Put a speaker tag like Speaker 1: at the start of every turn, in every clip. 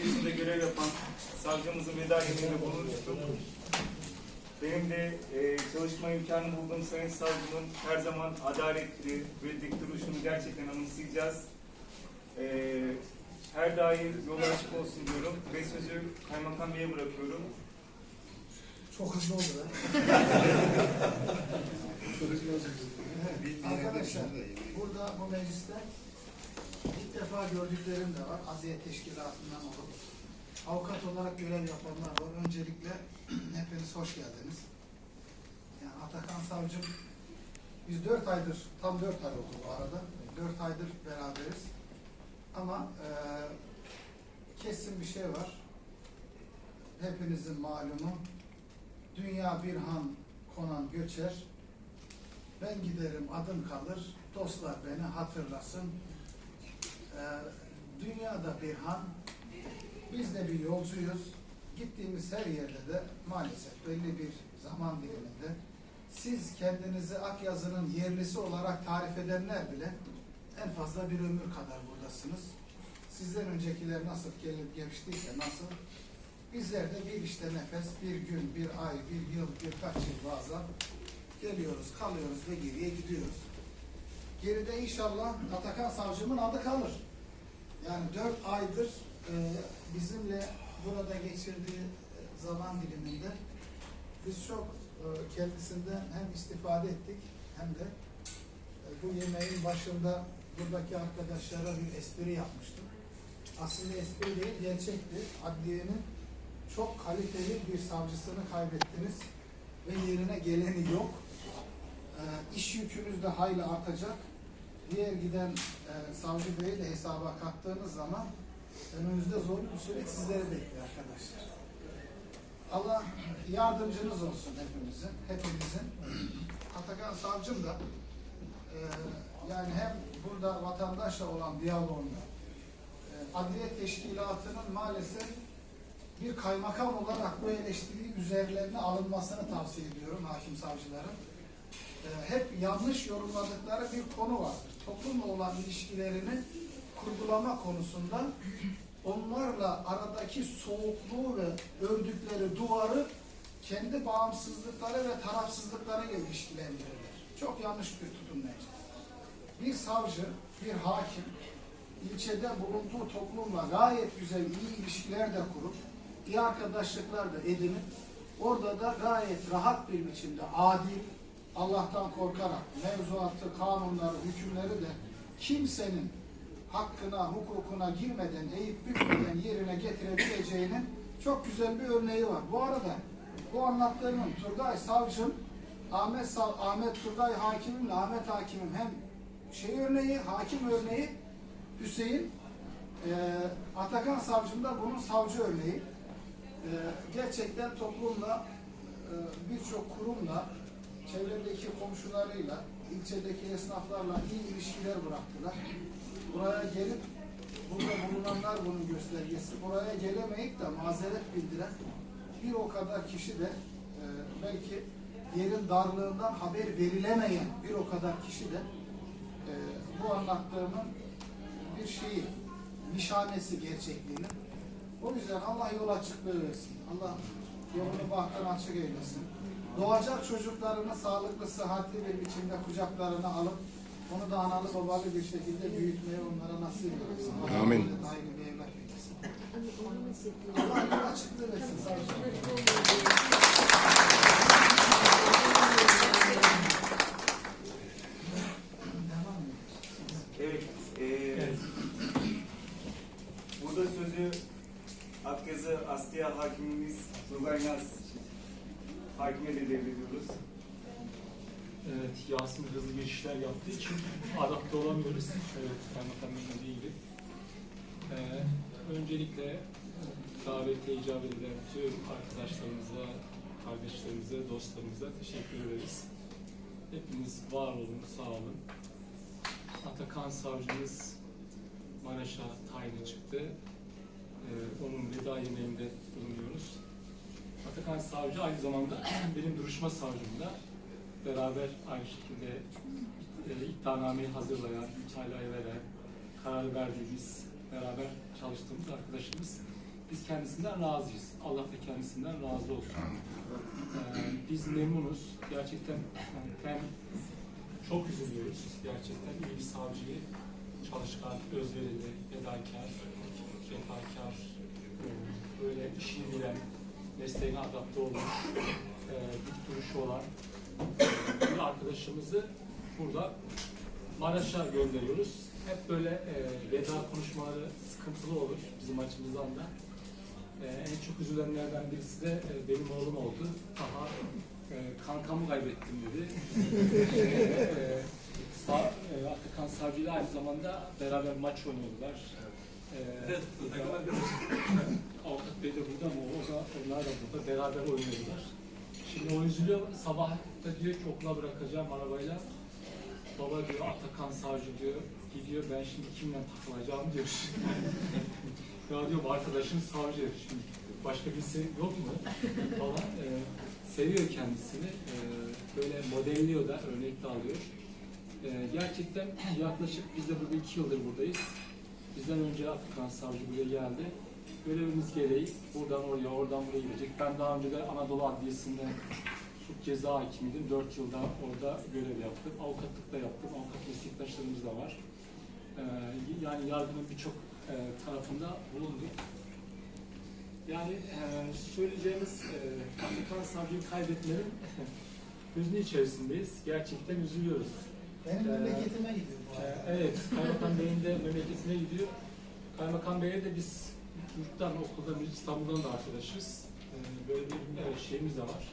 Speaker 1: Adliyesi'nde görev yapan savcımızın veda yemeğinde bulunmuştum. Benim de e, çalışma imkanı bulduğum Sayın Savcımın her zaman adaletli ve dik duruşunu gerçekten anımsayacağız. E, her daim yolu açık olsun diyorum ve sözü Kaymakam Bey'e bırakıyorum.
Speaker 2: Çok hızlı oldu lan. Arkadaşlar burada bu mecliste ilk defa gördüklerim de var. Adliye teşkilatından olup avukat olarak görev yapanlar var. Öncelikle hepiniz hoş geldiniz. Yani Atakan Savcım biz dört aydır, tam dört ay oldu bu arada. Dört aydır beraberiz. Ama eee kesin bir şey var. Hepinizin malumu. Dünya bir han konan göçer. Ben giderim adım kalır. Dostlar beni hatırlasın. Ee, dünyada bir han. Biz de bir yolcuyuz. Gittiğimiz her yerde de maalesef belli bir zaman diliminde siz kendinizi Akyazı'nın yerlisi olarak tarif edenler bile en fazla bir ömür kadar buradasınız. Sizden öncekiler nasıl gelip geçtiyse nasıl Bizler de bir işte nefes, bir gün, bir ay, bir yıl, birkaç yıl bazen geliyoruz, kalıyoruz ve geriye gidiyoruz. Geride inşallah Atakan Savcımın adı kalır. Yani dört aydır e, bizimle burada geçirdiği e, zaman diliminde biz çok e, kendisinden hem istifade ettik hem de e, bu yemeğin başında buradaki arkadaşlara bir espri yapmıştım. Aslında espri değil, gerçekti. Adliyenin çok kaliteli bir savcısını kaybettiniz ve yerine geleni yok. Ee, iş yükünüz de hayli artacak. Diğer giden e, savcı beyi de hesaba kattığınız zaman önümüzde zorlu bir süreç sizleri bekliyor arkadaşlar. Allah yardımcınız olsun hepimizin, hepimizin. Atakan savcım da e, yani hem burada vatandaşla olan diyaloğunda e, adliye teşkilatının maalesef bir kaymakam olarak bu eleştiri üzerlerine alınmasını tavsiye ediyorum hakim savcıların. Ee, hep yanlış yorumladıkları bir konu vardır. Toplumla olan ilişkilerini kurgulama konusunda onlarla aradaki soğukluğu ve ördükleri duvarı kendi bağımsızlıkları ve tarafsızlıklarıyla ilişkilendirirler. Çok yanlış bir tutum bence. Bir savcı, bir hakim, ilçede bulunduğu toplumla gayet güzel, iyi ilişkiler de kurup, iyi arkadaşlıklar da edinip, orada da gayet rahat bir biçimde adil, Allah'tan korkarak mevzuatı, kanunları, hükümleri de kimsenin hakkına, hukukuna girmeden, eğip bükmeden yerine getirebileceğinin çok güzel bir örneği var. Bu arada bu anlattığımın Turgay Savcım, Ahmet, Sav Ahmet Turgay Hakimimle Ahmet Hakimim hem şey örneği, hakim örneği, Hüseyin, e, Atakan Savcım da bunun savcı örneği. E, gerçekten toplumla, e, birçok kurumla, çevredeki komşularıyla, ilçedeki esnaflarla iyi ilişkiler bıraktılar. Buraya gelip, burada bulunanlar bunun göstergesi. Buraya gelemeyip de mazeret bildiren bir o kadar kişi de e, belki yerin darlığından haber verilemeyen bir o kadar kişi de e, bu anlattığımın bir şeyi, nişanesi gerçekliğinin. O yüzden Allah yol açıklığı versin. Allah yolunu bahttan açık eylesin. Doğacak çocuklarını sağlıklı, sıhhatli bir biçimde kucaklarına alıp onu da analı babalı bir şekilde büyütmeyi onlara nasip eylesin.
Speaker 3: Amin.
Speaker 2: böyle daimi bir evlat eylesin. Allah yol açıklığı versin. Sağ.
Speaker 1: Evet, e, burada sözü Akyazı Asliye Hakimimiz Turgay Naz Hakime de devrediyoruz.
Speaker 4: Evet, Yasin hızlı geçişler yaptığı için adapte olamıyoruz. Evet, kaymakamın dediği gibi. Ee, öncelikle davete icabet eden tüm arkadaşlarımıza, kardeşlerimize, dostlarımıza teşekkür ederiz. Hepiniz var olun, sağ olun. Atakan savcımız Maraş'a tayini çıktı. Ee, onun veda yemeğinde bulunuyoruz. Atakan Savcı aynı zamanda benim duruşma savcımda beraber aynı şekilde e, iddianameyi hazırlayan, mütalaya veren, karar verdiğimiz, beraber çalıştığımız arkadaşımız. biz kendisinden razıyız. Allah da kendisinden razı olsun. Ee, biz memnunuz. Gerçekten yani hem çok üzülüyoruz. Gerçekten iyi bir savcıyı çalışkan, özverili, fedakar, vefakar, böyle işini bilen, mesleğine adapte olmuş, e, dik duruşu olan bir arkadaşımızı burada Maraş'a gönderiyoruz. Hep böyle e, veda konuşmaları sıkıntılı olur bizim açımızdan da. E, en çok üzülenlerden birisi de e, benim oğlum oldu. Aha, e, kankamı kaybettim dedi. e, e, Sa e, Atakan Savcı ile aynı zamanda beraber maç oynuyorlar. E, Avukat Bey de burada ama o da, onlar da burada beraber oynuyorlar. Şimdi o üzülüyor. Sabah da diyor ki okula bırakacağım arabayla. Baba diyor Atakan Savcı diyor gidiyor ben şimdi kimle takılacağım diyor. ya diyor bu arkadaşın savcı şimdi başka birisi yok mu falan. Ee, seviyor kendisini. Ee, böyle modelliyor da örnek de alıyor. Ee, gerçekten yaklaşık biz de burada iki yıldır buradayız. Bizden önce Atakan Savcı buraya geldi. Görevimiz gereği buradan oraya, oradan buraya gidecek. Ben daha önce de Anadolu Adliyesi'nde suç ceza hakimiydim. 4 yılda orada görev yaptım. Avukatlık da yaptım. Avukat meslektaşlarımız da var. Ee, yani yargının birçok e, tarafında bulunduk. Yani e, söyleyeceğimiz e, Atakan Savcı'yı kaybetmenin hüznü içerisindeyiz. Gerçekten üzülüyoruz.
Speaker 2: Benim
Speaker 4: Ee,
Speaker 2: memleketime
Speaker 4: Ee,
Speaker 2: arada.
Speaker 4: Evet, Kaymakam Bey'in de memleketine gidiyor. Kaymakam Bey'e de biz yurttan, okuldan, İstanbul'dan da arkadaşız. Ee, Böyle bir şeyimiz de var.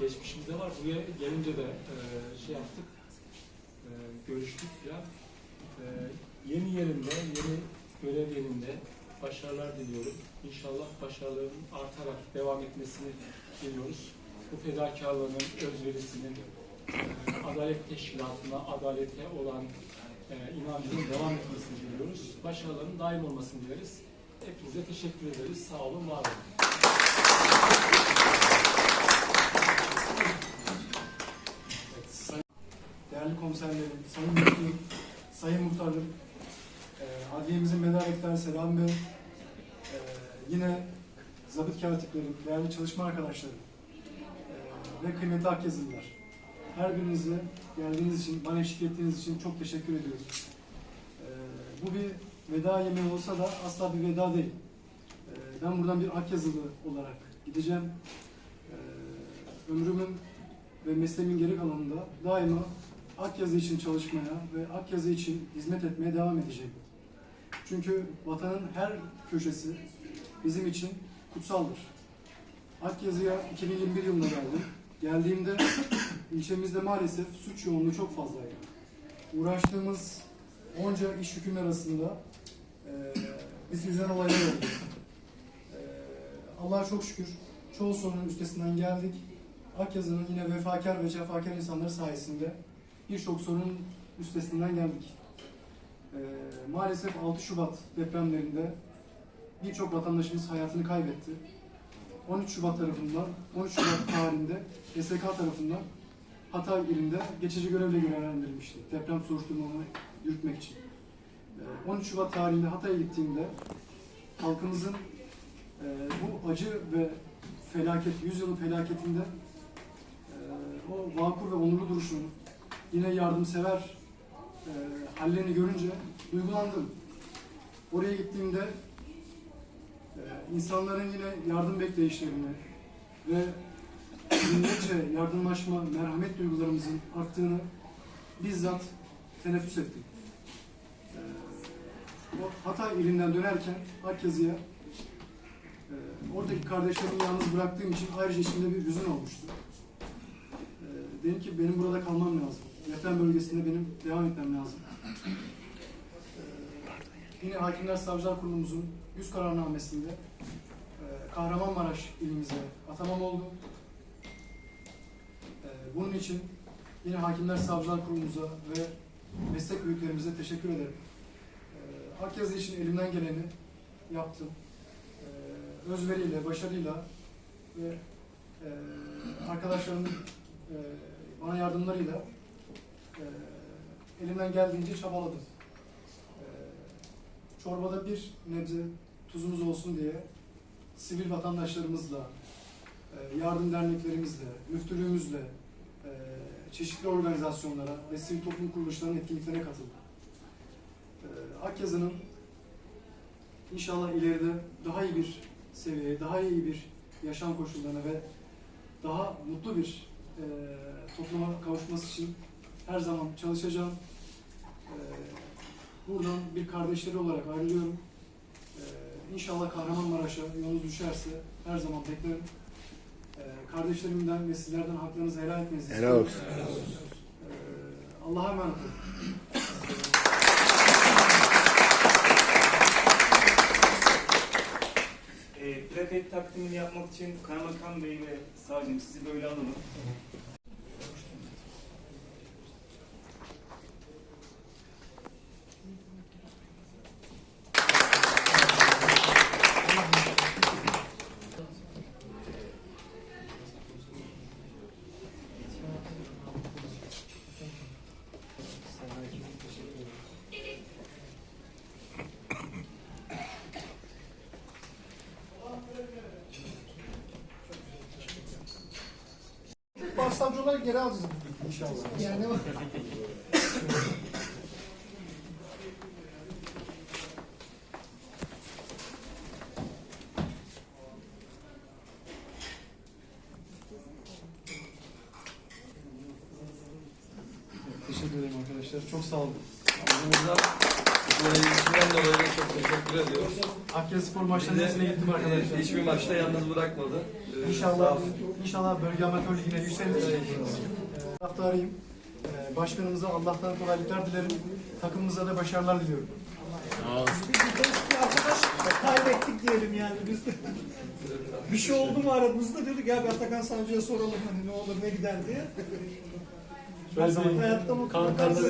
Speaker 4: Geçmişimiz de var. Buraya gelince de e, şey yaptık, e, görüştük ya. Yeni yerinde, yeni görev yerinde başarılar diliyorum. İnşallah başarıların artarak devam etmesini diliyoruz. Bu fedakarlığının, özverisinin, e, adalet teşkilatına, adalete olan e, inancının devam etmesini diliyoruz. Başarıların daim olmasını dileriz. Hepinize teşekkür ederiz. Sağ olun, var olun.
Speaker 3: Değerli komiserlerim, sayın müftüm, sayın muhtarım, e, adliyemizin medarekten Selam Bey, e, yine zabıt katiplerim, değerli çalışma arkadaşlarım e, ve kıymetli Akyazılılar. Her birinize geldiğiniz için, bana eşlik ettiğiniz için çok teşekkür ediyorum. E, bu bir veda yemeği olsa da asla bir veda değil. E, ben buradan bir Akyazılı olarak gideceğim. E, ömrümün ve mesleğimin geri kalanında daima Akyazı için çalışmaya ve Akyazı için hizmet etmeye devam edeceğim. Çünkü vatanın her köşesi bizim için kutsaldır. Akyazı'ya 2021 yılında geldim. Geldiğimde ilçemizde maalesef suç yoğunluğu çok fazlaydı. Uğraştığımız onca iş yükün arasında eee bizi üzen olaylar oldu. Eee Allah'a çok şükür çoğu sorunun üstesinden geldik. Akyazı'nın yine vefakar ve cefakar insanları sayesinde birçok sorunun üstesinden geldik. Ee, maalesef 6 Şubat depremlerinde birçok vatandaşımız hayatını kaybetti. 13 Şubat tarafından, 13 Şubat tarihinde SK tarafından Hatay ilinde geçici görevle görevlendirilmişti. Deprem soruşturmalarını yürütmek için. Ee, 13 Şubat tarihinde Hatay'a gittiğimde halkımızın e, bu acı ve felaket, yüzyılın felaketinde e, o vakur ve onurlu duruşunu, yine yardımsever e, hallerini görünce duygulandım. Oraya gittiğimde insanların yine yardım bekleyişlerini ve milletçe yardımlaşma, merhamet duygularımızın arttığını bizzat teneffüs ettim. E, o Hatay ilinden dönerken Akyazı'ya e, oradaki kardeşlerimi yalnız bıraktığım için ayrıca içimde bir hüzün olmuştu. E, dedim ki benim burada kalmam lazım. Deprem bölgesinde benim devam etmem lazım. Yine Hakimler Savcılar Kurulumuzun yüz kararnamesinde e, Kahramanmaraş ilimize atamam oldu. E, bunun için yine Hakimler Savcılar Kurulumuza ve meslek büyüklerimize teşekkür ederim. E, için elimden geleni yaptım. E, özveriyle, başarıyla ve e, arkadaşlarımın e, bana yardımlarıyla elimden geldiğince çabaladım. Çorbada bir nebze tuzumuz olsun diye sivil vatandaşlarımızla, e, yardım derneklerimizle, müftülüğümüzle, e, çeşitli organizasyonlara ve sivil toplum kuruluşlarının etkinliklerine katıldık. E, Akyazı'nın inşallah ileride daha iyi bir seviyeye, daha iyi bir yaşam koşullarına ve daha mutlu bir topluma kavuşması için her zaman çalışacağım. Buradan bir kardeşleri olarak ayrılıyorum. E, inşallah Kahramanmaraş'a yolunuz düşerse her zaman beklerim. E, kardeşlerimden ve sizlerden haklarınızı helal etmenizi
Speaker 5: Helal
Speaker 3: istiyorum.
Speaker 5: olsun.
Speaker 3: E, Allah'a emanet olun.
Speaker 1: E, plaket takdimini yapmak için Kaymakam Bey ve Savcım sizi böyle alalım.
Speaker 2: Başsavcıları geri alacağız.
Speaker 3: İnşallah.
Speaker 2: Yani o-
Speaker 3: Teşekkür ederim arkadaşlar. Çok sağ olun.
Speaker 6: İlişkiden dolayı çok teşekkür ediyoruz.
Speaker 3: Akyazı spor maçlarının hepsine gittim arkadaşlar.
Speaker 6: Hiçbir maçta yalnız bırakmadı.
Speaker 3: İnşallah, inşallah bölge amatör ligine yükselir. Ee, Taraftarıyım. Ee, Başkanımıza Allah'tan kolaylıklar dilerim. Takımımıza da başarılar diliyorum.
Speaker 2: Biz eski arkadaş kaybettik diyelim yani biz de. bir şey oldu mu aramızda dedik ya bir Atakan Savcı'ya soralım hani ne olur ne gider diye.
Speaker 3: Her zaman
Speaker 2: Hayatta mutlu
Speaker 3: kankarda